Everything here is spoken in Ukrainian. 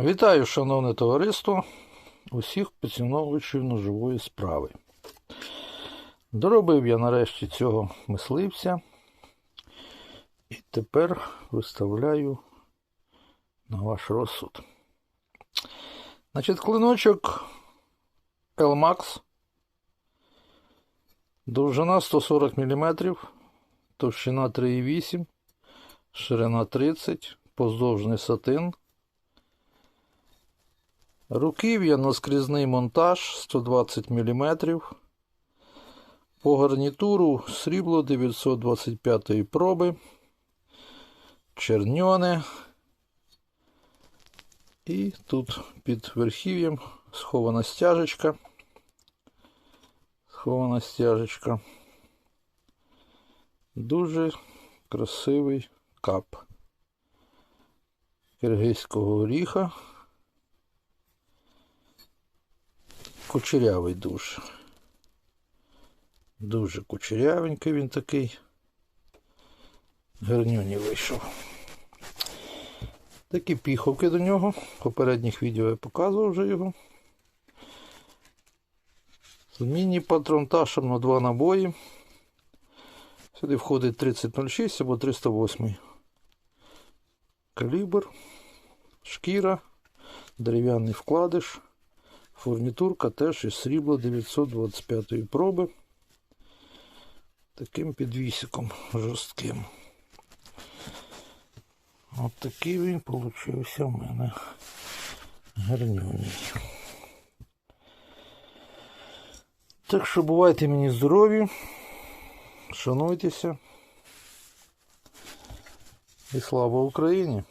Вітаю, шановне товариство, усіх поціновувачів ножової справи. Доробив я нарешті цього мисливця і тепер виставляю на ваш розсуд. Значить, клиночок Elmax, довжина 140 мм, товщина 3,8, ширина 30, поздовжний сатин. Руків'я наскрізний монтаж 120 мм. По гарнітуру срібло 925 проби, черньоне. І тут під верхів'ям схована стяжечка. Схована стяжечка. Дуже красивий кап киргизького горіха. Кучерявий дуже. Дуже кучерявенький він такий. Гарнюні вийшов. Такі піховки до нього. В попередніх відео я показував вже його. З міні-патронташем на два набої. Сюди входить 3006 або 308 калібр, шкіра, дерев'яний вкладиш. Фурнітурка теж із срібла 925 проби. Таким підвісиком жорстким. От такий він получився в мене гарнюній. Так що бувайте мені здорові, шануйтеся. І слава Україні!